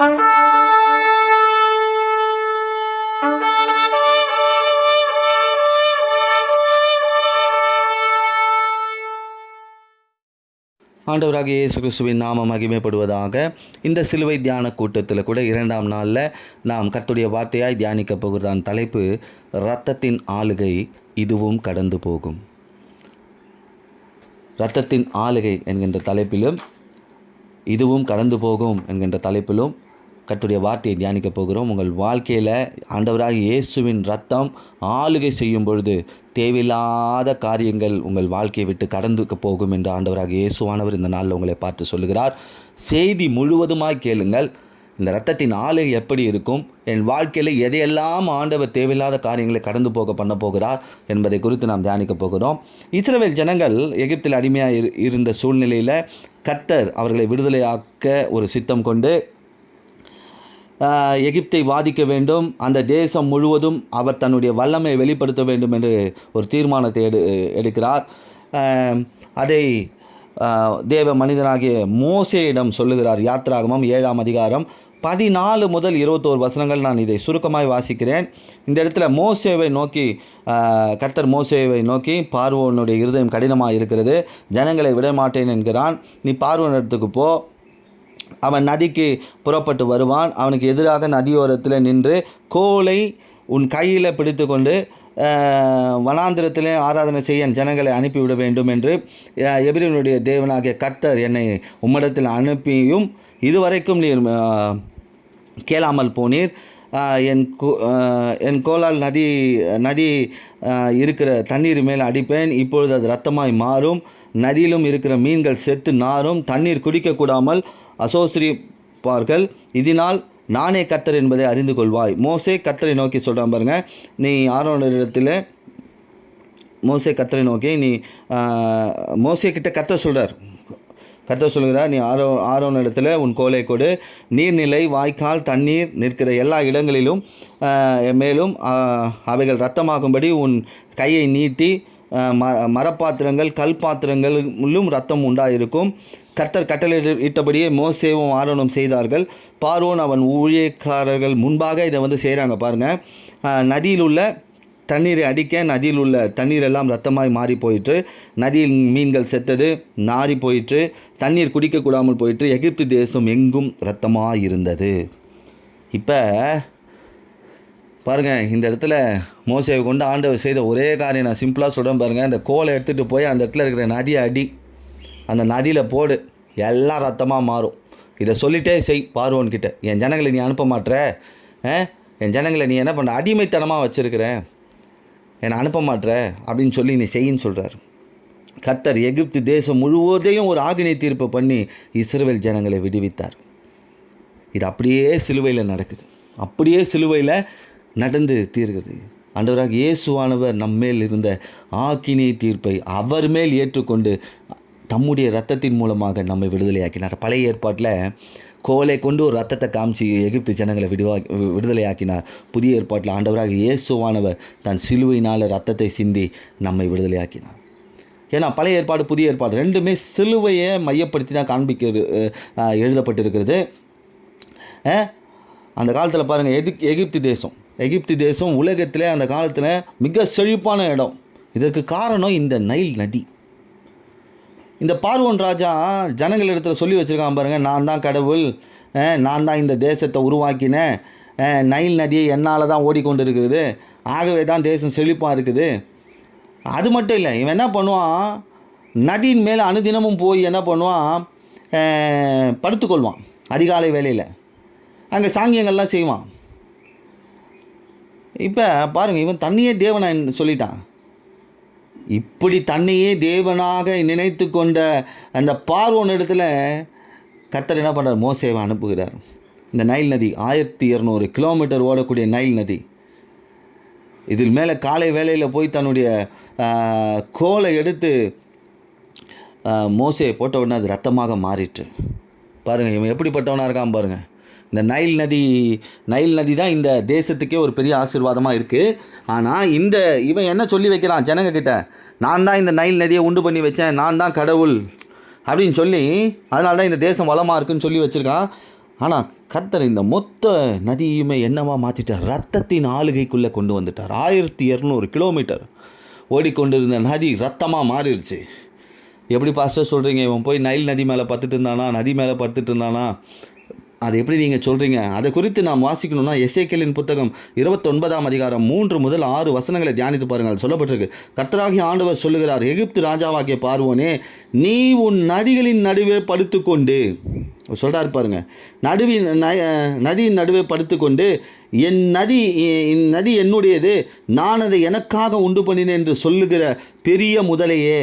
ஆண்டவராக இயேசு கிறிஸ்துவின் நாம மகிமைப்படுவதாக இந்த சிலுவை தியான கூட்டத்தில் கூட இரண்டாம் நாளில் நாம் கர்த்தருடைய வார்த்தையாய் தியானிக்க போகிறதான் தலைப்பு இரத்தத்தின் ஆளுகை இதுவும் கடந்து போகும். இரத்தத்தின் ஆளுகை என்கின்ற தலைப்பிலும் இதுவும் கடந்து போகும் என்கின்ற தலைப்பிலும் கத்துடைய வார்த்தையை தியானிக்க போகிறோம். உங்கள் வாழ்க்கையில் ஆண்டவராக இயேசுவின் ரத்தம் ஆளுகை செய்யும் பொழுது தேவையில்லாத காரியங்கள் உங்கள் வாழ்க்கையை விட்டு கடந்து போகும் என்று ஆண்டவராக இயேசுவானவர் இந்த நாளில் உங்களை பார்த்து சொல்லுகிறார். செய்தி முழுவதுமாய் கேளுங்கள். இந்த ரத்தத்தின் ஆளுகை எப்படி இருக்கும்? என் வாழ்க்கையில் எதையெல்லாம் ஆண்டவர் தேவையில்லாத காரியங்களை கடந்து போக பண்ண போகிறார் என்பதை குறித்து நாம் தியானிக்க போகிறோம். இஸ்ரவேல் ஜனங்கள் எகிப்தில் அடிமையாக இரு இருந்த சூழ்நிலையில் கத்தர் அவர்களை விடுதலையாக்க ஒரு சித்தம் கொண்டு எகிப்தை வாதிக்க வேண்டும். அந்த தேசம் முழுவதும் அவர் தன்னுடைய வல்லமை வெளிப்படுத்த வேண்டும் என்று ஒரு தீர்மானத்தை எடு எடுக்கிறார். அதை தேவ மனிதனாகிய மோசேயிடம் சொல்லுகிறார் யாத்ராகமம் ஏழாம் அதிகாரம் பதினாலு முதல் இருபத்தோரு வசனங்கள் நான் இதை சுருக்கமாய் வாசிக்கிறேன். இந்த இடத்துல மோசேவை நோக்கி கர்த்தர் மோசேவை நோக்கி பார்வோனுடைய இருதயம் கடினமாக இருக்கிறது. ஜனங்களை விட மாட்டேன் என்கிறான். நீ பார்வன் இடத்துக்கு போ. அவன் நதிக்கு புறப்பட்டு வருவான். அவனுக்கு எதிராக நதியோரத்தில் நின்று கோலை உன் கையில் பிடித்து கொண்டு வனாந்திரத்திலே ஆராதனை செய்ய ஜனங்களை அனுப்பிவிட வேண்டும் என்று ஆஹ், தேவனாகிய கர்த்தர் என்னை உம்மிடத்தில் அனுப்பியும் இதுவரைக்கும் நீர் கேளாமல் போனீர். என் கோ என் கோலால் நதி நதி இருக்கிற தண்ணீர் மேல் அடிப்பேன். இப்பொழுது அது ரத்தமாய் மாறும். நதியிலும் இருக்கிற மீன்கள் செத்து நாரும் தண்ணீர் குடிக்கக்கூடாமல் அசோசிரிப்பார்கள். இதனால் நானே கத்தர் என்பதை அறிந்து கொள்வாய். மோசே கத்தரை நோக்கி சொல்கிறான் பாருங்க. நீ ஆரோனிடத்தில் மோசே கத்தரை நோக்கி நீ மோசே கிட்ட கத்த சொல்கிறார் கத்த சொல்கிறார் நீ ஆரோ ஆரோன் இடத்துல உன் கோலை கொடு. நீர்நிலை வாய்க்கால் தண்ணீர் நிற்கிற எல்லா இடங்களிலும் மேலும் அவைகள் ரத்தமாகும்படி உன் கையை நீட்டி ம மரப்பாத்திரங்கள் கல் பாத்திரங்களிலும் ரத்தம் உண்டாயிருக்கும். கர்த்தர் கட்டளை இட்டபடியே மோசேவும் ஆரோனும் செய்தார்கள். பார்வோன் அவன் ஊழியக்காரர்கள் முன்பாக இதை வந்து செய்கிறாங்க பாருங்கள் நதியில் உள்ள தண்ணீரை அடிக்க நதியில் உள்ள தண்ணீர் எல்லாம் ரத்தமாய் மாறி போயிற்று நதியில் மீன்கள் செத்தது நாறி போயிற்று. தண்ணீர் குடிக்கக்கூடாமல் போயிற்று. எகிப்து தேசம் எங்கும் ரத்தமாக இருந்தது. இப்போ பாருங்கள் இந்த இடத்துல மோசையை கொண்டு ஆண்டவர் செய்த ஒரே காரியம் நான் சிம்பிளாக சொல்கிறேன் பாருங்கள் அந்த கோலை எடுத்துகிட்டு போய் அந்த இடத்துல இருக்கிற நதியை அடி. அந்த நதியில் போடு. எல்லாம் ரத்தமாக மாறும். இதை சொல்லிட்டே செய் பார்வோன்கிட்ட என் ஜனங்களை நீ அனுப்ப மாட்ற. ஆ? என் ஜனங்களை நீ என்ன பண்ண அடிமைத்தனமாக வச்சுருக்கிற. என்னை அனுப்ப மாட்ற அப்படின்னு சொல்லி நீ செய்யின்னு சொல்கிறார் கத்தர் எகிப்து தேசம் முழுவதையும் ஒரு ஆகினை தீர்ப்பு பண்ணி இஸ்ரேல் ஜனங்களை விடுவித்தார். இது அப்படியே சிலுவையில் நடக்குது. அப்படியே சிலுவையில் நடந்து தீர்கிறது. ஆண்டவராக இயேசுவானவர் நம்மேல் இருந்த ஆக்கினை தீர்ப்பை அவர் மேல் ஏற்றுக்கொண்டு தம்முடைய ரத்தத்தின் மூலமாக நம்மை விடுதலையாக்கினார். பழைய ஏற்பாட்டில் கோலை கொண்டு ஒரு ரத்தத்தை காமிச்சு எகிப்து ஜனங்களை விடுவா விடுதலையாக்கினார். புதிய ஏற்பாட்டில் ஆண்டவராக இயேசுவானவர் தன் சிலுவையினால் ரத்தத்தை சிந்தி நம்மை விடுதலையாக்கினார். ஏன்னா பழைய ஏற்பாடு புதிய ஏற்பாடு ரெண்டுமே சிலுவையை மையப்படுத்தி தான் காண்பிக்கிறது எழுதப்பட்டிருக்கிறது. அந்த காலத்தில் பாருங்கள் எது எகிப்து தேசம். எகிப்து தேசம் உலகத்தில் அந்த காலத்தில் மிக செழிப்பான இடம். இதற்கு காரணம் இந்த நைல் நதி. இந்த பார்வன் ராஜா ஜனங்களிடத்தில் சொல்லி வச்சுருக்கான் பாருங்கள் நான் தான் கடவுள் நான் தான் இந்த தேசத்தை உருவாக்கினேன் நைல் நதியை என்னால் தான் ஓடிக்கொண்டு இருக்கிறது ஆகவே தான் தேசம் செழிப்பாக இருக்குது. அது மட்டும் இல்லை இவன் என்ன பண்ணுவான் நதியின் மேலே அனுதினமும் போய் என்ன பண்ணுவான் படுத்துக்கொள்வான் அதிகாலை வேலையில் அங்கே சாங்கியங்கள்லாம் செய்வான். இப்போ பாருங்கள் இவன் தண்ணியே தேவனாக சொல்லிட்டான். இப்படி தன்னையே தேவனாக நினைத்து கொண்ட அந்த பார்வோன் இடத்துல கத்தர் என்ன பண்ணுறார் மோசேவை அனுப்புகிறார். இந்த நைல் நதி ஆயிரத்தி இரநூறு கிலோமீட்டர் ஓடக்கூடிய நைல் நதி. இதில் மேலே காலை வேலையில் போய் தன்னுடைய கோலை எடுத்து மோசையை போட்ட உடனே அது ரத்தமாக மாறிட்டு பாருங்கள் இவன் எப்படிப்பட்டவனாக இருக்கான் பாருங்கள் இந்த நைல் நதி நைல் நதி தான் இந்த தேசத்துக்கே ஒரு பெரிய ஆசீர்வாதமாக இருக்குது ஆனால் இந்த இவன் என்ன சொல்லி வைக்கிறான் ஜனங்கக்கிட்ட நான் தான் இந்த நைல் நதியை உண்டு பண்ணி வச்சேன் நான் தான் கடவுள் அப்படின்னு சொல்லி அதனால தான் இந்த தேசம் வளமாக இருக்குன்னு சொல்லி வச்சுருக்கான். ஆனால் கத்தர் இந்த மொத்த நதியுமே என்னவா மாற்றிட்டார் ரத்தத்தின் ஆளுகைக்குள்ளே கொண்டு வந்துட்டார். ஆயிரத்தி இரநூறு கிலோமீட்டர் ஓடிக்கொண்டிருந்த நதி ரத்தமாக மாறிடுச்சு. எப்படி பாஸ்டர் சொல்கிறீங்க இவன் போய் நைல் நதி மேலே பார்த்துட்டு இருந்தானா? நதி மேலே படுத்துட்டு இருந்தானா? அது எப்படி நீங்கள் சொல்கிறீங்க அதை குறித்து நாம் வாசிக்கணும்னா எஸ்ஏக்கேலின் புத்தகம் இருபத்தொன்பதாம் அதிகாரம் மூன்று முதல் ஆறு வசனங்களை தியானித்து பாருங்கள். சொல்லப்பட்டிருக்கு. கர்த்தராகிய ஆண்டவர் சொல்லுகிறார் எகிப்து ராஜாவாகிய பார்வோனே நீ உன் நதிகளின் நடுவே படுத்துக்கொண்டு சொல்கிறார் பாருங்க. நடுவின் நதியின் நடுவே படுத்துக்கொண்டு என் நதி என் நதி என்னுடையது நான் அதை எனக்காக உண்டு பண்ணினேன் என்று சொல்லுகிற பெரிய முதலையே.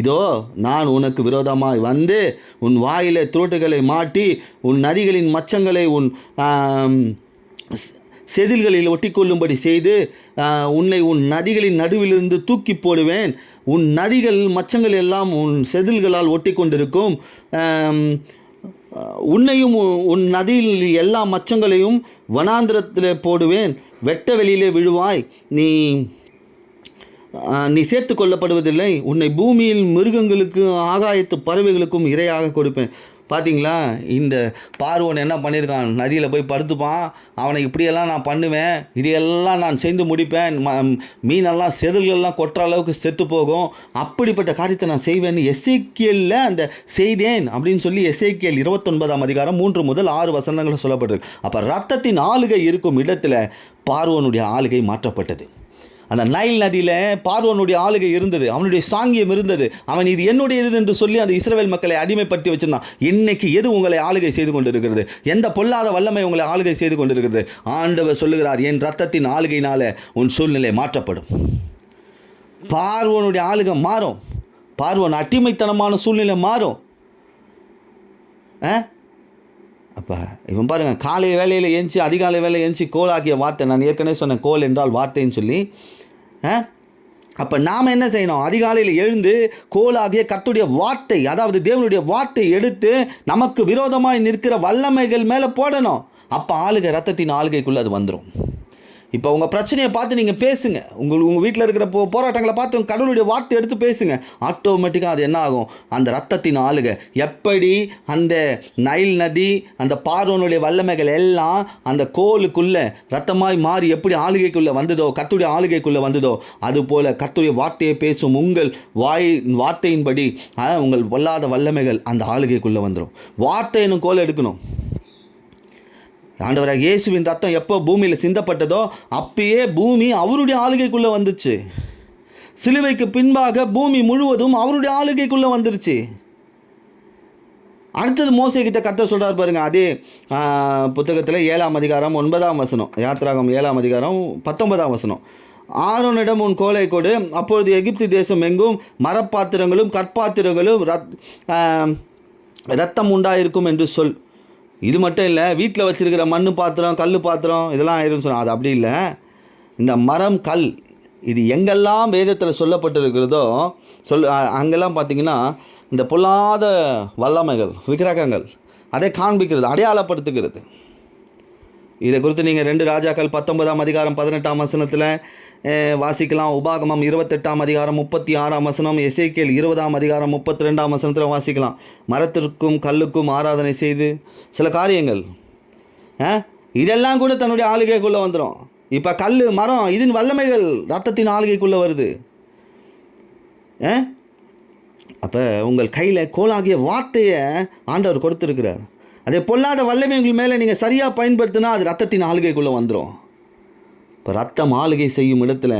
இதோ நான் உனக்கு விரோதமாய் வந்து உன் வாயில துரோட்டுகளை மாட்டி உன் நதிகளின் மச்சங்களை உன் செதில்களில் ஒட்டிக்கொள்ளும்படி செய்து உன்னை உன் நதிகளின் நடுவிலிருந்து தூக்கி போடுவேன். உன் நதிகள் மச்சங்கள் எல்லாம் உன் செதில்களால் ஒட்டி கொண்டிருக்கும் உன்னையும் உன் நதியில் எல்லா மச்சங்களையும் வனாந்திரத்தில் போடுவேன். வெட்ட வெளியிலே விழுவாய். நீ நீ சேர்த்து கொள்ளப்படுவதில்லை. உன்னை பூமியில் மிருகங்களுக்கும் ஆகாயத்து பறவைகளுக்கும் இரையாக கொடுப்பேன். பார்த்தீங்களா இந்த பார்வன் என்ன பண்ணியிருக்கான் நதியில் போய் படுத்துப்பான். அவனை இப்படியெல்லாம் நான் பண்ணுவேன். இதையெல்லாம் நான் செய்து முடிப்பேன். ம மீனெல்லாம் செதில்கள்லாம் கொட்டுற அளவுக்கு செத்து போகும். அப்படிப்பட்ட காரியத்தை நான் செய்வேன்னு எஸ்ஐக்கியலில் அந்த செய்தேன் அப்படின்னு சொல்லி எஸ்ஐக்கியல் இருபத்தொன்பதாம் அதிகாரம் மூன்று முதல் ஆறு வசனங்கள் சொல்லப்பட்டிருக்கு. அப்போ ரத்தத்தின் ஆளுகை இருக்கும் இடத்துல பார்வனுடைய ஆளுகை மாற்றப்பட்டது. அந்த நைல் நதியில் பார்வனுடைய ஆளுகை இருந்தது. அவனுடைய சாங்கியம் இருந்தது. அவன் இது என்னுடையது என்று சொல்லி அந்த இஸ்ரேல் மக்களை அடிமைப்படுத்தி வச்சிருந்தான். இன்னைக்கு எது உங்களை ஆளுகை செய்து கொண்டிருக்கிறது? எந்த பொல்லாத வல்லமை உங்களை ஆளுகை செய்து கொண்டிருக்கிறது? ஆண்டவர் சொல்லுகிறார் என் ரத்தத்தின் ஆளுகையினால உன் சூழ்நிலை மாற்றப்படும். பார்வனுடைய ஆளுகை மாறும். பார்வன் அடிமைத்தனமான சூழ்நிலை மாறும். ஆ? அப்போ இவன் பாருங்கள் காலை வேலையில் ஏஞ்சி அதிகாலை வேலையில் ஏஞ்சி கோலாகிய வார்த்தை நான் ஏற்கனவே சொன்னேன் கோல் என்றால் வார்த்தைன்னு சொல்லி அப்போ நாம் என்ன செய்யணும்? அதிகாலையில் எழுந்து கோலாகிய கத்துடைய வார்த்தை அதாவது தேவனுடைய வார்த்தை எடுத்து நமக்கு விரோதமாக நிற்கிற வல்லமைகள் மேலே போடணும். அப்போ ஆளுகை ரத்தத்தின் ஆளுகைக்குள்ளே அது வந்துடும் இப்போ உங்கள் பிரச்சனையை பார்த்து நீங்கள் பேசுங்க. உங்கள் உங்கள் வீட்டில் இருக்கிற போ போராட்டங்களை பார்த்து உங்கள் கடவுளுடைய வார்த்தை எடுத்து பேசுங்க. ஆட்டோமேட்டிக்காக அது என்ன ஆகும்? அந்த ரத்தத்தின் ஆளுக. எப்படி அந்த நைல் நதி அந்த பார்வனுடைய வல்லமைகள் எல்லாம் அந்த கோலுக்குள்ளே ரத்தமாய் மாறி எப்படி ஆளுகைக்குள்ளே வந்ததோ கத்துடைய ஆளுகைக்குள்ளே வந்ததோ அதுபோல் கத்துடைய வார்த்தையை பேசும் உங்கள் வாய் வார்த்தையின்படி உங்கள் வல்லாத வல்லமைகள் அந்த ஆளுகைக்குள்ளே வந்துடும் வார்த்தை என்னும் கோல் எடுக்கணும். ஆண்டவராக இயேசுவின் ரத்தம் எப்போ பூமியில் சிந்தப்பட்டதோ அப்பயே பூமி அவருடைய ஆளுகைக்குள்ளே வந்துச்சு. சிலுவைக்கு பின்பாக பூமி முழுவதும் அவருடைய ஆளுகைக்குள்ளே வந்துருச்சு. அடுத்தது மோசைக்கிட்ட கத்த சொல்கிறார் பாருங்கள் அதே புத்தகத்தில் ஏழாம் அதிகாரம் ஒன்பதாம் வசனம் யாத்ராகம் ஏழாம் அதிகாரம் பத்தொன்பதாம் வசனம். ஆரோனிடம் உன் கோலை கொடு அப்பொழுது எகிப்து தேசம் எங்கும் மரப்பாத்திரங்களும் கற்பாத்திரங்களும் ரத் ரத்தம் உண்டாயிருக்கும் என்று சொல். இது மட்டும் இல்லை வீட்டில் வச்சுருக்கிற மண் பாத்திரம் கல் பாத்திரம் இதெல்லாம் ஆயிரும்னு சொன்னால் அது அப்படி இல்லை. இந்த மரம் கல் இது எங்கெல்லாம் வேதத்தில் சொல்லப்பட்டிருக்கிறதோ சொல் அங்கெல்லாம் பார்த்தீங்கன்னா இந்த பொல்லாத வல்லமைகள் விக்கிரகங்கள் அதை காண்பிக்கிறது அடையாளப்படுத்துகிறது. இதை குறித்து நீங்கள் ரெண்டு ராஜாக்கள் பத்தொன்பதாம் அதிகாரம் பதினெட்டாம் வசனத்தில் வாசிக்கலாம். உபாகமம் இருபத்தெட்டாம் அதிகாரம் முப்பத்தி ஆறாம் வசனம் எசேக்கியல் இருபதாம் அதிகாரம் முப்பத்தி ரெண்டாம் வசனத்தில் வாசிக்கலாம். மரத்திற்கும் கல்லுக்கும் ஆராதனை செய்து சில காரியங்கள் ஆ இதெல்லாம் கூட தன்னுடைய ஆளுகைக்குள்ளே வந்துடும் இப்போ கல் மரம் இதன் வல்லமைகள் ரத்தத்தின் ஆளுகைக்குள்ளே வருது. ஆ அப்போ உங்கள் கையில் கோலாகிய வார்த்தையை ஆண்டவர் கொடுத்துருக்கிறார். அதே பொல்லாத வல்லமை உங்கள் மேலே நீங்கள் சரியாக பயன்படுத்தினா அது ரத்தத்தின் ஆளுகைக்குள்ளே வந்துடும். இப்போ ரத்தம் ஆளுகை செய்யும் இடத்துல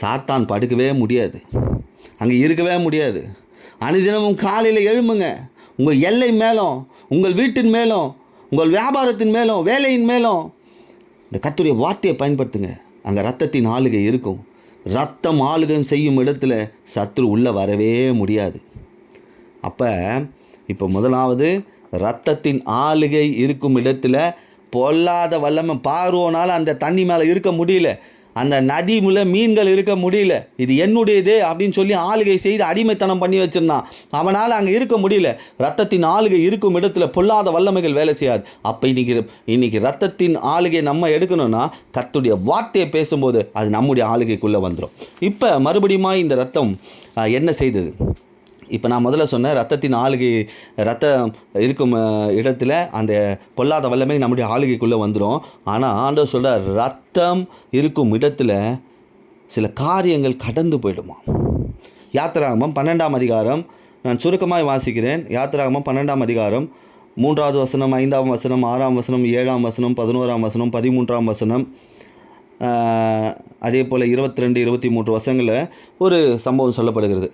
சாத்தான் படுக்கவே முடியாது. அங்கே இருக்கவே முடியாது. அனுதினமும் காலையில் எழும்புங்க. உங்கள் எல்லை மேலும் உங்கள் வீட்டின் மேலும் உங்கள் வியாபாரத்தின் மேலும் வேலையின் மேலும் இந்த கத்துடைய வார்த்தையை பயன்படுத்துங்க. அங்கே ரத்தத்தின் ஆளுகை இருக்கும். ரத்தம் ஆளுகம் செய்யும் இடத்துல சத்ரு உள்ளே வரவே முடியாது. அப்போ இப்போ முதலாவது ரத்தத்தின் ஆளுகை இருக்கும் இடத்துல பொல்லாத வல்லமை பார்வோனால் அந்த தண்ணி மேலே இருக்க முடியல. அந்த நதி முள்ள மீன்கள் இருக்க முடியல. இது என்னுடையது அப்படின்னு சொல்லி ஆளுகை செய்து அடிமைத்தனம் பண்ணி வச்சிருந்தான். அவனால் அங்கே இருக்க முடியல. ரத்தத்தின் ஆளுகை இருக்கும் இடத்துல பொல்லாத வல்லமைகள் வேலை செய்யாது. அப்போ இன்னைக்கு இன்னைக்கு ரத்தத்தின் ஆளுகை நம்ம எடுக்கணும்னா கத்துடைய வார்த்தையை பேசும்போது அது நம்முடைய ஆளுகைக்குள்ளே வந்துடும் இப்போ மறுபடியும் இந்த ரத்தம் என்ன செய்தது? இப்போ நான் முதல்ல சொன்னேன் ரத்தத்தின் ஆளுகை ரத்தம் இருக்கும் இடத்துல அந்த பொல்லாத வல்லமை நம்முடைய ஆளுகைக்குள்ளே வந்துடும் ஆனால் ஆண்டவர் சொல்கிறார் ரத்தம் இருக்கும் இடத்துல சில காரியங்கள் கடந்து போயிடுமா யாத்திராகமம் பன்னெண்டாம் அதிகாரம் நான் சுருக்கமாக வாசிக்கிறேன். யாத்திராகமம் பன்னெண்டாம் அதிகாரம் மூன்றாவது வசனம் ஐந்தாம் வசனம் ஆறாம் வசனம் ஏழாம் வசனம் பதினோராம் வசனம் பதிமூன்றாம் வசனம் அதே போல் இருபத்தி ரெண்டு இருபத்தி மூன்று வசங்களில் ஒரு சம்பவம் சொல்லப்படுகிறது.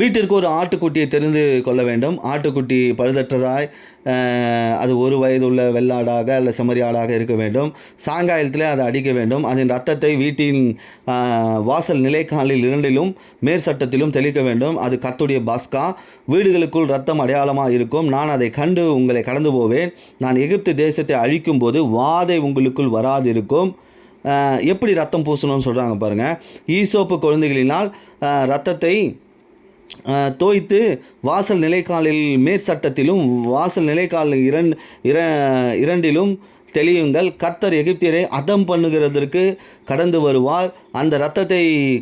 வீட்டிற்கு ஒரு ஆட்டுக்குட்டியை தெரிந்து கொள்ள வேண்டும். ஆட்டுக்குட்டி பழுதற்றதாய் அது ஒரு வயது உள்ள வெள்ளாடாக அல்ல செம்மறி ஆடாக இருக்க வேண்டும். சாயங்காலத்தில் அதை அடிக்க வேண்டும். அதன் ரத்தத்தை வீட்டின் வாசல் நிலைக்காலில் இரண்டிலும் மேற்சட்டத்திலும் தெளிக்க வேண்டும். அது கத்துடைய பாஸ்கா. வீடுகளுக்குள் ரத்தம் அடையாளமாக இருக்கும். நான் அதை கண்டு உங்களை கடந்து போவேன். நான் எகிப்து தேசத்தை அழிக்கும்போது வாதை உங்களுக்குள் வராது இருக்கும் எப்படி ரத்தம் பூசணும்னு சொல்கிறாங்க பாருங்கள் ஈசோப்பு குழந்தைகளினால் ரத்தத்தை தோய்த்து வாசல் நிலைக்காலில் மேற்சட்டத்திலும் வாசல் நிலைக்காலில் இரண் இர இரண்டிலும் தெளியுங்கள். கர்த்தர் எகிப்தியரை அதம் பண்ணுகிறதற்கு கடந்து வருவார். அந்த இரத்தத்தை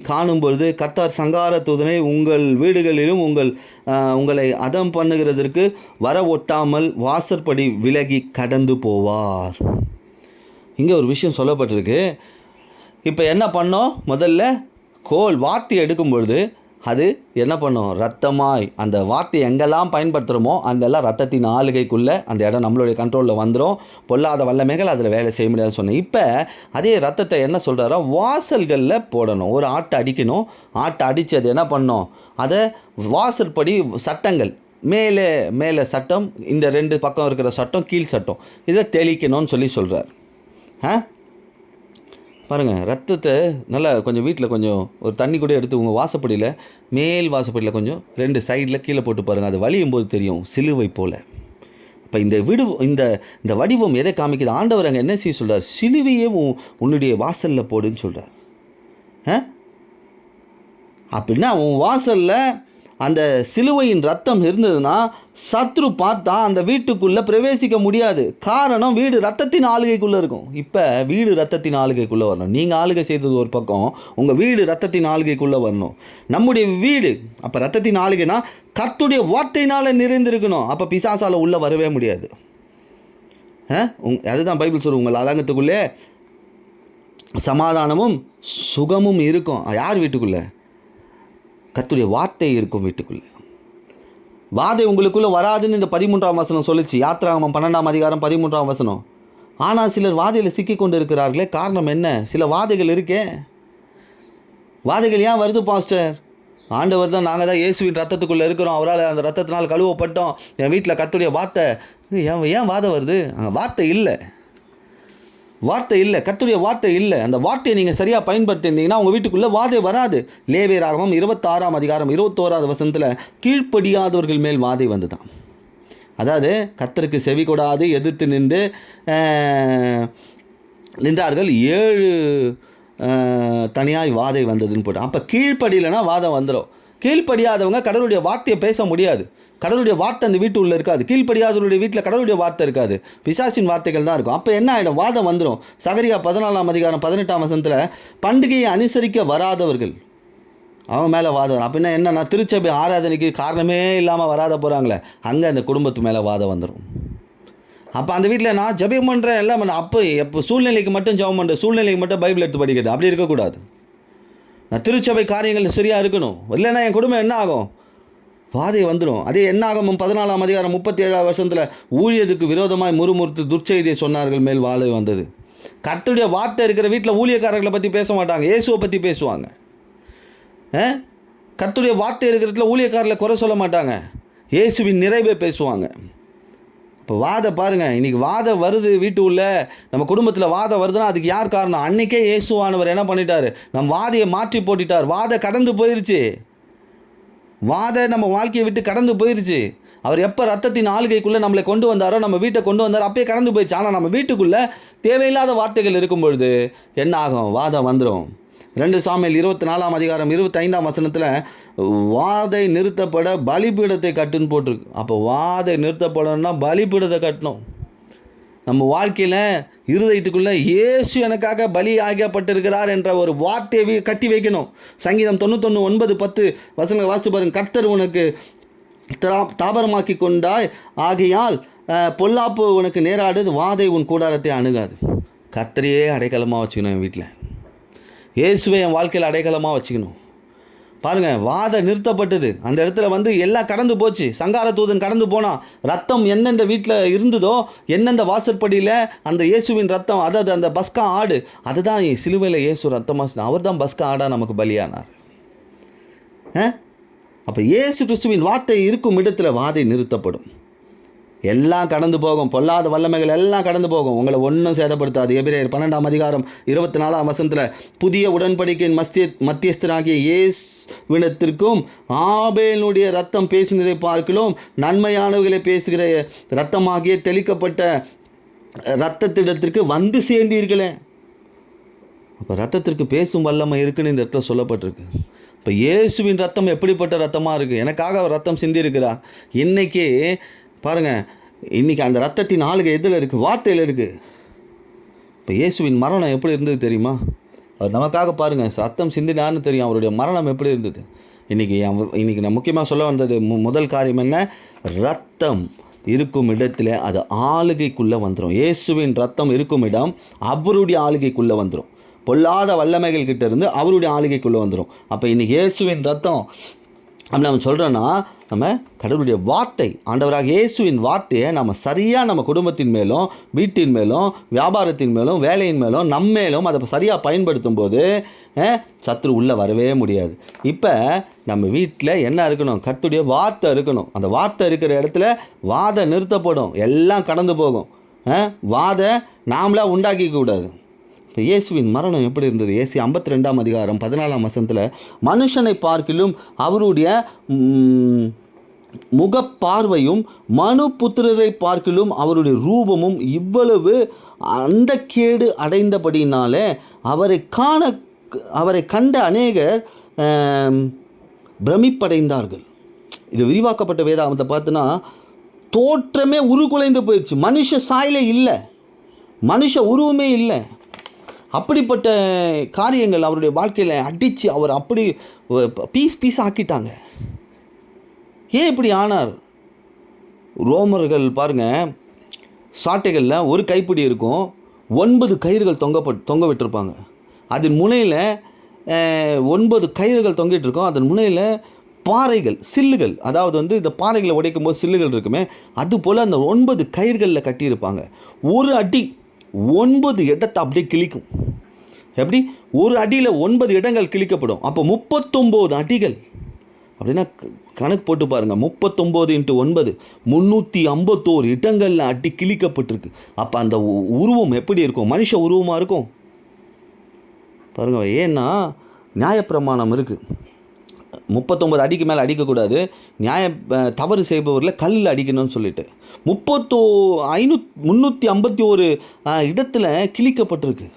காணும் பொழுது கர்த்தர் சங்கார தூதனை உங்கள் வீடுகளிலும் உங்கள் உங்களை அதம் பண்ணுகிறதற்கு வர ஒட்டாமல் வாசற்படி விலகி கடந்து போவார். இங்கே ஒரு விஷயம் சொல்லப்பட்டிருக்கு. இப்போ என்ன பண்ணோம்? முதல்ல கோல் வார்த்தை எடுக்கும் பொழுது அது என்ன பண்ணும்? ரத்தமாய் அந்த வார்த்தை எங்கெல்லாம் பயன்படுத்துகிறோமோ அங்கெல்லாம் ரத்தத்தின் ஆளுகைக்குள்ளே அந்த இடம் நம்மளுடைய கண்ட்ரோலில் வந்துடும் பொல்லாத வல்லமைகள் அதில் வேலை செய்ய முடியாதுன்னு சொன்னேன். இப்போ அதே ரத்தத்தை என்ன சொல்கிறாரோ வாசல்களில் போடணும். ஒரு ஆட்டை அடிக்கணும். ஆட்டை அடித்து அது என்ன பண்ணணும் அதை வாசற்படி சட்டங்கள். மேலே மேலே சட்டம் இந்த ரெண்டு பக்கம் இருக்கிற சட்டம் கீழ் சட்டம். இதை தெளிக்கணும்னு சொல்லி சொல்கிறார் ஆ? பாருங்கள் ரத்தத்தை நல்லா கொஞ்சம் வீட்டில் கொஞ்சம் ஒரு தண்ணி கூட எடுத்து உங்கள் வாசப்படியில் மேல் வாசப்படியில் கொஞ்சம் ரெண்டு சைடில் கீழே போட்டு பாருங்கள் அது வலியும் போது தெரியும் சிலுவை போல். இப்போ இந்த விடு இந்த இந்த வடிவம் எதை காமிக்குது? ஆண்டவர் அங்கே என்ன செய்ய சொல்கிறார் சிலுவையே உன் உன்னுடைய வாசலில் போடுன்னு சொல்கிறார் ஆ? அப்படின்னா உன் வாசலில் அந்த சிலுவையின் ரத்தம் இருந்ததுன்னா சத்ரு பார்த்தா அந்த வீட்டுக்குள்ளே பிரவேசிக்க முடியாது. காரணம் வீடு ரத்தத்தின் ஆளுகைக்குள்ளே இருக்கும். இப்போ வீடு ரத்தத்தின் ஆளுகைக்குள்ளே வரணும். நீங்கள் ஆளுகை செய்தது ஒரு பக்கம் உங்கள் வீடு ரத்தத்தின் ஆளுகைக்குள்ளே வரணும். நம்முடைய வீடு அப்போ ரத்தத்தின் ஆளுகைனா கத்துடைய வார்த்தையினால் நிறைந்திருக்கணும். அப்போ பிசாசால் உள்ளே வரவே முடியாது. ஆ? உங் அதுதான் பைபிள் சொல்லுவோம் உங்கள் அலங்கத்துக்குள்ளே சமாதானமும் சுகமும் இருக்கும். யார் வீட்டுக்குள்ளே? கத்துடைய வார்த்தை இருக்கும் வீட்டுக்குள்ளே. வாதை உங்களுக்குள்ளே வராதுன்னு இந்த பதிமூன்றாம் வசனம் சொல்லுச்சு. யாத்ராகமம் பன்னெண்டாம் அதிகாரம் பதிமூன்றாம் வசனம். ஆனால் சிலர் வாதையில் சிக்கி கொண்டு இருக்கிறார்களே காரணம் என்ன? சில வாதைகள் இருக்கே. வாதைகள் ஏன் வருது பாஸ்டர்? ஆண்டவர் தான் நாங்கள் தான் இயேசுவின் ரத்தத்துக்குள்ளே இருக்கிறோம். அவரால் அந்த ரத்தத்தினால் கழுவப்பட்டோம். என் வீட்டில் கத்துடைய வார்த்தை. ஏன் ஏன் வாதை வருது? அங்கே வார்த்தை இல்லை. வார்த்தை இல்லை கத்துடைய வார்த்தை இல்லை. அந்த வார்த்தையை நீங்கள் சரியாக பயன்படுத்தியிருந்தீங்கன்னா உங்கள் வீட்டுக்குள்ளே வாதை வராது. லேவியராகவும் இருபத்தாறாம் அதிகாரம் இருபத்தோராவது வசனத்தில் கீழ்ப்படியாதவர்கள் மேல் வாதை வந்துதான். அதாவது கத்தருக்கு செவி கொடாது எதிர்த்து நின்று நின்றார்கள். ஏழு தனியாய் வாதை வந்ததுன்னு போட்டு. அப்போ கீழ்ப்படியிலனா வாதம் வந்துடும் கீழ்ப்படியாதவங்க கடவுளுடைய வார்த்தையை பேச முடியாது. கடவுளுடைய வார்த்தை அந்த வீட்டு உள்ள இருக்காது. கீழ்ப்படியாதவருடைய வீட்டில் கடவுளுடைய வார்த்தை இருக்காது. பிசாசின் வார்த்தைகள் தான் இருக்கும். அப்போ என்ன ஆகிடும் வாதம் வந்துடும் சகரியா பதினாலாம் அதிகாரம் பதினெட்டாம் வசனத்தில் பண்டிகையை அனுசரிக்க வராதவர்கள். அவன் மேலே வாதம் வரும். அப்படின்னா என்னன்னா திருச்சபை ஆராதனைக்கு காரணமே இல்லாமல் வராத போகிறாங்களே அங்கே அந்த குடும்பத்து மேலே வாதம் வந்துடும் அப்போ அந்த வீட்டில் நான் ஜபம் பண்ணுறேன் எல்லாம் பண்ண அப்போ எப்போ சூழ்நிலைக்கு மட்டும் ஜபம் பண்ணுறேன் சூழ்நிலைக்கு மட்டும் பைபிள் எடுத்து படிக்கிறது. அப்படி இருக்கக்கூடாது. நான் திருச்சபை காரியங்கள் சரியாக இருக்கணும். இல்லைன்னா என் குடும்பம் என்ன ஆகும்? வாதை வந்துடும் அதே என்ன ஆகும் பதினாலாம் அதிகாரம் முப்பத்தி ஏழாம் வருஷத்தில் ஊழியத்துக்கு விரோதமாய் முறுமுறுத்து துர்ச்செய்தியை சொன்னார்கள் மேல் வாழை வந்தது. கர்த்தருடைய வார்த்தை இருக்கிற வீட்டில் ஊழியக்காரர்களை பற்றி பேச மாட்டாங்க. இயேசுவை பற்றி பேசுவாங்க. ஆ? கர்த்தருடைய வார்த்தை இருக்கிற இடத்துல குறை சொல்ல மாட்டாங்க. இயேசுவின் நிறைவே பேசுவாங்க. இப்போ வாதை பாருங்கள் இன்றைக்கி வாதம் வருது வீட்டு உள்ள நம்ம குடும்பத்தில் வாதம் வருதுன்னா அதுக்கு யார் காரணம்? அன்னைக்கே இயேசுவானவர் என்ன பண்ணிட்டார்? நம் வாதையை மாற்றி போட்டுட்டார். வாதை கடந்து போயிருச்சு. வாதை நம்ம வாழ்க்கையை விட்டு கடந்து போயிருச்சு. அவர் எப்போ ரத்தத்தின் ஆளுகைக்குள்ளே நம்மளை கொண்டு வந்தாரோ நம்ம வீட்டை கொண்டு வந்தாரோ அப்பயே கடந்து போயிடுச்சு. ஆனால் நம்ம வீட்டுக்குள்ளே தேவையில்லாத வார்த்தைகள் இருக்கும் பொழுது என்ன ஆகும்? வாதம் வந்துடும் ரெண்டு சாமியில் இருபத்தி நாலாம் அதிகாரம் இருபத்தைந்தாம் வசனத்தில் வாதை நிறுத்தப்பட பலிபீடத்தை கட்டுன்னு போட்டிருக்கு. அப்போ வாதை நிறுத்தப்படணும்னா பலிபீடத்தை கட்டணும். நம்ம வாழ்க்கையில் இருதயத்துக்குள்ளே இயேசு எனக்காக பலி ஆகப்பட்டிருக்கிறார் என்ற ஒரு வார்த்தையை கட்டி வைக்கணும். சங்கீதம் தொண்ணூத்தொன்று ஒன்பது பத்து வசனங்கள் வாசித்து பாருங்க. கர்த்தர் உனக்கு தா- தாபரமாக்கி கொண்டாய். ஆகையால் பொல்லாப்பு உனக்கு நேராடுது. வாதை உன் கூடாரத்தை அணுகாது. கர்த்தரையே அடைக்கலமாக வச்சுக்கணும் என் வீட்டில் இயேசுவை என் வாழ்க்கையில் அடைக்கலமாக வச்சுக்கணும். பாருங்கள் வாதை நிறுத்தப்பட்டது. அந்த இடத்துல வந்து எல்லாம் கடந்து போச்சு. சங்கார தூதன் கடந்து போனான் ரத்தம் எந்தெந்த வீட்டில் இருந்ததோ எந்தெந்த வாசற்படியில் அந்த இயேசுவின் ரத்தம் அதாவது அந்த பஸ்கா ஆடு அதுதான் சிலுவையில் இயேசு ரத்தமாக அவர் தான் பஸ்கா ஆடாக நமக்கு பலியானார். அப்போ இயேசு கிறிஸ்துவின் வார்த்தை இருக்கும் இடத்துல வாதை நிறுத்தப்படும். எல்லாம் கடந்து போகும். பொல்லாத வல்லமைகள் எல்லாம் கடந்து போகும். உங்களை ஒன்றும் சேதப்படுத்தாது. எபிரேயர் பன்னெண்டாம் அதிகாரம் இருபத்தி நாலாம் வசனத்தில் புதிய உடன்படிக்கையின் மத்திய மத்தியஸ்தராகிய இயேசுவினத்திற்கும் ஆபேனுடைய ரத்தம் பேசினதை பார்க்கலாம் நன்மையானவர்களை பேசுகிற ரத்தமாகிய தெளிக்கப்பட்ட ரத்தத்திடத்திற்கு வந்து சேர்ந்தீர்களே. அப்போ ரத்தத்திற்கு பேசும் வல்லமை இருக்குன்னு இந்த இடத்துல சொல்லப்பட்டிருக்கு. இப்போ இயேசுவின் ரத்தம் எப்படிப்பட்ட ரத்தமாக இருக்குது எனக்காக அவர் ரத்தம் சிந்தியிருக்கிறார். இன்றைக்கி பாருங்கள் இன்றைக்கி அந்த ரத்தத்தின் ஆளுகை எதில் இருக்குது வார்த்தையில் இருக்குது இப்போ இயேசுவின் மரணம் எப்படி இருந்தது தெரியுமா? அவர் நமக்காக பாருங்கள் ரத்தம் சிந்தினான்னு தெரியும். அவருடைய மரணம் எப்படி இருந்தது? இன்றைக்கி இன்றைக்கி நான் முக்கியமாக சொல்ல வந்தது மு முதல் காரியம் என்ன? ரத்தம் இருக்கும் இடத்துல அது ஆளுகைக்குள்ளே வந்துடும் இயேசுவின் ரத்தம் இருக்கும் இடம் அவருடைய ஆளுகைக்குள்ளே வந்துடும் பொல்லாத வல்லமைகள் கிட்ட இருந்து அவருடைய ஆளுகைக்குள்ளே வந்துடும் அப்போ இன்றைக்கி இயேசுவின் ரத்தம் அப்படி நம்ம சொல்கிறோன்னா நம்ம கடவுளுடைய வார்த்தை ஆண்டவராக இயேசுவின் வார்த்தையை நம்ம சரியாக நம்ம குடும்பத்தின் மேலும் வீட்டின் மேலும் வியாபாரத்தின் மேலும் வேலையின் மேலும் நம்ம மேலும் அதை சரியாக பயன்படுத்தும் போது சத்ரு உள்ளே வரவே முடியாது. இப்போ நம்ம வீட்டில் என்ன இருக்கணும்? கத்துடைய வார்த்தை இருக்கணும். அந்த வார்த்தை இருக்கிற இடத்துல வாதை நிறுத்தப்படும். எல்லாம் கடந்து போகும். வாதை நாமளாக உண்டாக்கிக்க கூடாது. இப்போ இயேசுவின் மரணம் எப்படி இருந்தது? ஏசி ஐம்பத்தி ரெண்டாம் அதிகாரம் பதினாலாம் வசனத்தில் மனுஷனை பார்க்கிலும் அவருடைய முகப்பார்வையும் மனு புத்திரரை பார்க்கிலும் அவருடைய ரூபமும் இவ்வளவு அந்த கேடு அடைந்தபடினாலே அவரை காண அவரை கண்ட அநேகர் பிரமிப்படைந்தார்கள். இது விரிவாக்கப்பட்ட வேதாமத்தை பார்த்தோன்னா தோற்றமே உருகுலைந்து போயிடுச்சு. மனுஷ சாயலே இல்லை. மனுஷ உருவமே இல்லை. அப்படிப்பட்ட காரியங்கள் அவருடைய வாழ்க்கையில் அடித்து அவர் அப்படி பீஸ் பீஸ் ஆக்கிட்டாங்க. ஏன் இப்படி ஆனார்? ரோமர்கள் பாருங்க சாட்டைகளில் ஒரு கைப்பிடி இருக்கும் ஒன்பது கயிறுகள் தொங்கப்பட் தொங்க விட்டுருப்பாங்க அதன் முனையில் ஒன்பது கயிறுகள் தொங்கிட்டு இருக்கோம். அதன் முனையில் பாறைகள் சில்லுகள் அதாவது வந்து இந்த பாறைகளை உடைக்கும் போது சில்லுகள் இருக்குமே அது போல் அந்த ஒன்பது கயிறுகளில் கட்டியிருப்பாங்க. ஒரு அடி ஒன்பது இடத்தை அப்படியே கிழிக்கும். எப்படி? ஒரு அடியில் ஒன்பது இடங்கள் கிழிக்கப்படும். அப்போ முப்பத்தொம்போது அடிகள். அப்படின்னா க- கணக்கு போட்டு பாருங்கள் முப்பத்தொம்போது இன்ட்டு ஒன்பது. முந்நூற்றி ஐம்பத்தோரு இடங்களில் அடி கிழிக்கப்பட்டிருக்கு. அப்போ அந்த உ- உருவம் எப்படி இருக்கும்? மனுஷ உருவமாக இருக்கும். பாருங்கள் ஏன்னா நியாயப்பிரமாணம் இருக்குது முப்பத்தொம்பது அடிக்கு மேலே அடிக்கக்கூடாது. நியாய தவறு செய்பவரில் கல்லில் அடிக்கணும்னு சொல்லிட்டு. முப்பத்தோ ஐநூ முந்நூற்றி ஐம்பத்தி ஒரு இடத்துல கிழிக்கப்பட்டிருக்கு.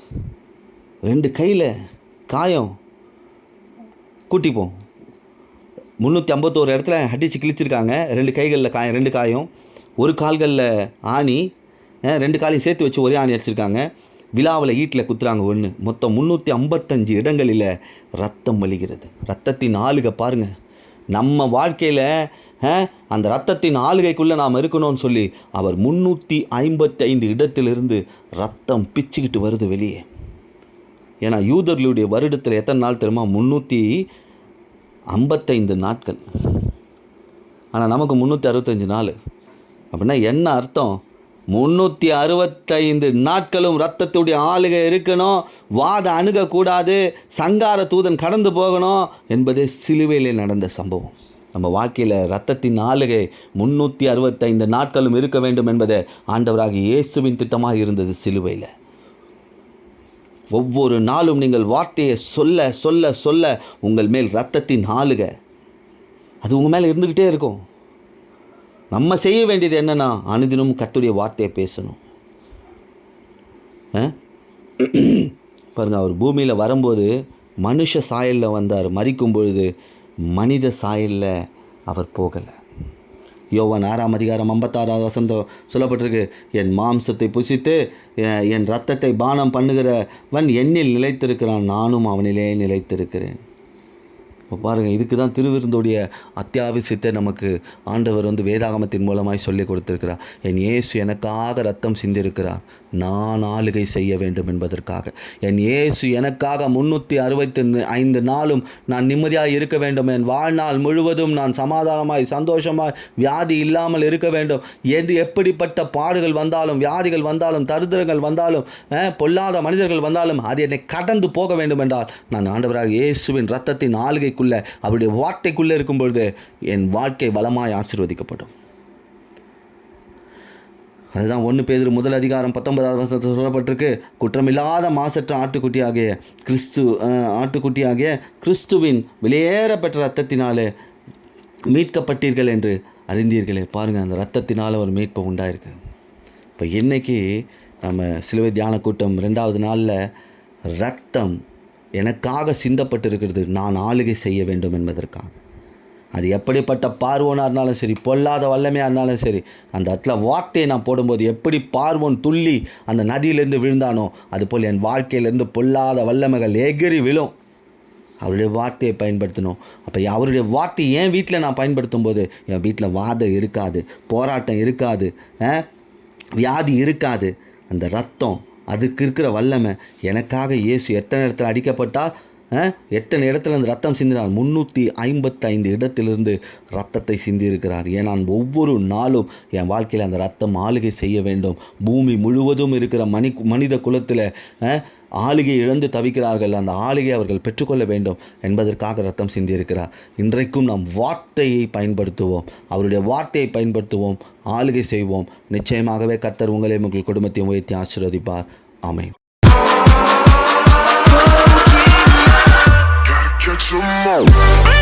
ரெண்டு கையில் காயம். கூட்டிப்போம் முந்நூற்றி ஐம்பத்தோரு இடத்துல அடித்து கிழிச்சிருக்காங்க. ரெண்டு கைகளில் காயம் ரெண்டு காயம். ஒரு கால்களில் ஆணி ரெண்டு காலையும் சேர்த்து வச்சு ஒரே ஆணி அடிச்சிருக்காங்க. விழாவில் ஈட்டில் குத்துறாங்க ஒன்று மொத்தம் முந்நூற்றி ஐம்பத்தஞ்சு இடங்களில் ரத்தம் வலிகிறது ரத்தத்தின் ஆளுகை பாருங்கள் நம்ம வாழ்க்கையில் அந்த ரத்தத்தின் ஆளுகைக்குள்ளே நாம் இருக்கணும்னு சொல்லி அவர் முந்நூற்றி ஐம்பத்தைந்து இடத்திலிருந்து ரத்தம் பிச்சுக்கிட்டு வருது வெளியே. ஏன்னா யூதர்களுடைய வருடத்தில் எத்தனை நாள் தெரியுமா? முந்நூற்றி ஐம்பத்தைந்து நாட்கள். ஆனால் நமக்கு முந்நூற்றி அறுபத்தஞ்சு நாள். அப்படின்னா என்ன அர்த்தம்? முந்நூற்றி அறுபத்தைந்து நாட்களும் ரத்தத்துடைய ஆளுகை இருக்கணும். வாத அணுகக்கூடாது. சங்கார தூதன் கடந்து போகணும் என்பதே சிலுவையிலே நடந்த சம்பவம். நம்ம வாழ்க்கையில் ரத்தத்தின் ஆளுகை முந்நூற்றி அறுபத்தைந்து நாட்களும் இருக்க வேண்டும் என்பது ஆண்டவராக இயேசுவின் திட்டமாக இருந்தது சிலுவையில். ஒவ்வொரு நாளும் நீங்கள் வார்த்தையை சொல்ல சொல்ல சொல்ல உங்கள் மேல் ரத்தத்தின் ஆளுகை. அது உங்கள் மேலே இருந்துக்கிட்டே இருக்கும். நம்ம செய்ய வேண்டியது என்னன்னா அனுதினமும் கத்துடைய வார்த்தையை பேசணும். ஆ? பாருங்க அவர் பூமியில் வரும்போது மனுஷ சாயலில் வந்தார். மறிக்கும் பொழுது மனித சாயலில் அவர் போகலை. யோவன் ஆறாம் அதிகாரம் ஐம்பத்தாறாவது வசந்தம் சொல்லப்பட்டிருக்கு என் மாம்சத்தை புசித்து என் ரத்தத்தை பானம் பண்ணுகிறவன் என்னில் நிலைத்திருக்கிறான். நானும் அவனிலே நிலைத்திருக்கிறேன். இப்போ பாருங்கள் இதுக்கு தான் திருவிருந்தோடைய அத்தியாவசியத்தை நமக்கு ஆண்டவர் வந்து வேதாகமத்தின் மூலமாய் சொல்லி கொடுத்திருக்கிறார். என் இயேசு எனக்காக ரத்தம் சிந்திருக்கிறார். நான் ஆளுகை செய்ய வேண்டும் என்பதற்காக. என் இயேசு எனக்காக முன்னூற்றி அறுபத்தி ஐந்து நாளும் நான் நிம்மதியாக இருக்க வேண்டும். என் வாழ்நாள் முழுவதும் நான் சமாதானமாய் சந்தோஷமாய் வியாதி இல்லாமல் இருக்க வேண்டும். எது எப்படிப்பட்ட பாடுகள் வந்தாலும் வியாதிகள் வந்தாலும் தருதிரங்கள் வந்தாலும் பொல்லாத மனிதர்கள் வந்தாலும் அது என்னை கடந்து போக வேண்டும் என்றால் நான் ஆண்டவராக இயேசுவின் ரத்தத்தின் ஆளுகை வார்த்தைக்குள்ளே அவருடைய வார்த்தைக்குள்ளே இருக்கும் பொழுது என் வாழ்க்கை வளமாய் ஆசீர்வதிக்கப்படும். அதுதான் ஒன்று பேர் முதல் அதிகாரம் பத்தொன்பதாவது வருஷத்தில் சொல்லப்பட்டிருக்கு. குற்றமில்லாத மாசற்ற ஆட்டுக்குட்டியாகிய கிறிஸ்து ஆட்டுக்குட்டியாகிய கிறிஸ்துவின் வெளியேறப்பெற்ற ரத்தத்தினாலே மீட்கப்பட்டீர்கள் என்று அறிந்தீர்களே. பாருங்கள் அந்த ரத்தத்தினால் ஒரு மீட்பு உண்டாயிருக்கு. இப்போ இன்றைக்கி நம்ம சிலுவை தியான கூட்டம் ரெண்டாவது நாளில் ரத்தம் எனக்காக சிந்தப்பட்டிருக்கிறது நான் ஆளுகை செய்ய வேண்டும் என்பதற்காக. அது எப்படிப்பட்ட பார்வோனாக இருந்தாலும் சரி பொல்லாத வல்லமையாக இருந்தாலும் சரி அந்த இடத்துல வார்த்தையை நான் போடும்போது எப்படி பார்வோன் துள்ளி அந்த நதியிலேருந்து விழுந்தானோ அதுபோல் என் வாழ்க்கையிலேருந்து பொல்லாத வல்லமைகள் எகிரி விழும். அவருடைய வார்த்தையை பயன்படுத்தணும். அப்போ அவருடைய வார்த்தையை என் வீட்டில் நான் பயன்படுத்தும் போது என் வீட்டில் வாதம் இருக்காது போராட்டம் இருக்காது வியாதி இருக்காது. அந்த ரத்தம் அதுக்கு இருக்கிற வல்லமை. எனக்காக இயேசு எத்தனை இடத்துல அடிக்கப்பட்டார்? எத்தனை இடத்துல அந்த ரத்தம் சிந்தினார்? முந்நூற்றி ஐம்பத்தைந்து இடத்திலிருந்து ரத்தத்தை சிந்தியிருக்கிறார். ஏன் நான் ஒவ்வொரு நாளும் என் வாழ்க்கையில் அந்த ரத்தம் ஆளுகை செய்ய வேண்டும். பூமி முழுவதும் இருக்கிற மனி மனித குலத்தில் ஆளுகை இழந்து தவிக்கிறார்கள். அந்த ஆளுகை அவர்கள் பெற்றுக்கொள்ள வேண்டும் என்பதற்காக ரத்தம் சிந்தியிருக்கிறார். இன்றைக்கும் நாம் வார்த்தையை பயன்படுத்துவோம். அவருடைய வார்த்தையை பயன்படுத்துவோம். ஆளுகை செய்வோம். நிச்சயமாகவே கத்தர் உங்களை உங்கள் குடும்பத்தையும் உயர்த்தி ஆசீர்வதிப்பார். ஆமை catch.